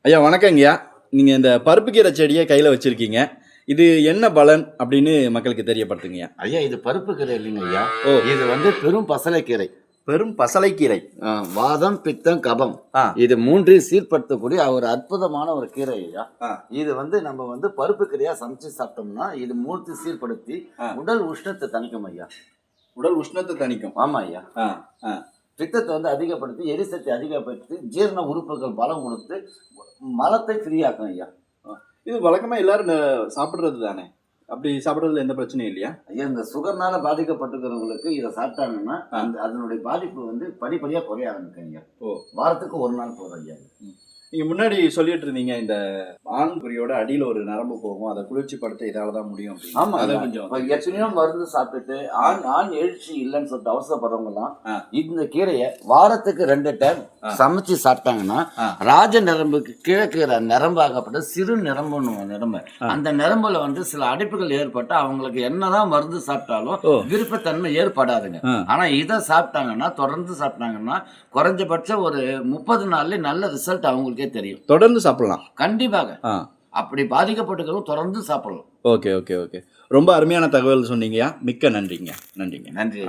ஐயா வணக்கங்கய்யா நீங்க இந்த பருப்பு கீரை செடியை கையில வச்சிருக்கீங்க. இது என்ன பலன் அப்படின்னு மக்களுக்கு தெரியப்படுத்துங்கய்யா ஐயா. இது பருப்பு கீரை இல்லைங்க ஐயா. ஓ. இது வந்து பெரும் பசலைக்கீரை. பெரும் பசலைக்கீரை. வாதம் பித்தம் கபம். இது மூன்றையும் சீர்படுத்தக்கூடிய ஒரு அற்புதமான ஒரு கீரை ஐயா. இது வந்து நம்ம வந்து பருப்பு கீரையா சமைச்சு சாப்பிட்டோம்னா இது மூர்த்தி சீர்படுத்தி. உடல் உஷ்ணத்தை தணிக்கும் ஐயா. உடல் உஷ்ணத்தை தணிக்கும். ஆமா ஐயா. ஆ, ஆ. பித்தத்தை வந்து அதிகப்படுத்தி எரிசக்தி அதிகப்படுத்தி ஜீரண உறுப்புகள் பலம் கொடுத்து மலத்தை ஃப்ரீயாக்கும் ஐயா. இது வழக்கமா எல்லாரும் சாப்பிடுறது தானே? அப்படி சாப்பிடுறதுல எந்த பிரச்சனையும் இல்லையா? ஐயா இந்த சுகர்னால பாதிக்கப்பட்டிருக்கிறவங்களுக்கு இதை சாப்பிட்டாங்கன்னா அந்த அதனுடைய பாதிப்பு வந்து படிப்படியா குறைய ஆரம்பிக்கும் ஐயா. ஓ. வாரத்துக்கு ஒரு நாள் போதும் ஐயா. நீங்க முன்னாடி சொல்லிட்டு இருந்தீங்க இந்த ஆண்குறியோட அடியில ஒரு நரம்பு போகும் அதை குளிர்ச்சி படுத்த இதால தான் முடியும். ஆமா அதை. கொஞ்சம் எத்தனையோ மருந்து சாப்பிட்டுட்டு ஆண் ஆண் எழுச்சி இல்லைன்னு சொல்லிட்டு அவசரப்படுறவங்க எல்லாம். இந்த கீரையை வாரத்துக்கு ரெண்டு டைம். சமைச்சு சாப்பிட்டாங்கன்னா. ராஜ நரம்புக்கு கிழக்குற நரம்பாகப்பட்ட சிறு நரம்புன்னு நரம்பு. அந்த நரம்புல வந்து சில அடைப்புகள் ஏற்பட்டு அவங்களுக்கு என்னதான் மருந்து சாப்பிட்டாலும். விருப்பத்தன்மை ஏற்படாதுங்க. ஆனா இதை சாப்பிட்டாங்கன்னா தொடர்ந்து சாப்பிட்டாங்கன்னா குறைஞ்சபட்சம் ஒரு முப்பது நாள்ல நல்ல ரிசல்ட் அவங்களுக்கே தெரியும். தொடர்ந்து சாப்பிடலாம். கண்டிப்பாக. அப்படி பாதிக்கப்பட்டுக்கிறவங்க தொடர்ந்து சாப்பிடலாம். Okay okay okay. ரொம்ப அருமையான தகவல் சொன்னீங்கய்யா. மிக்க நன்றிங்க. நன்றிங்க. நன்றி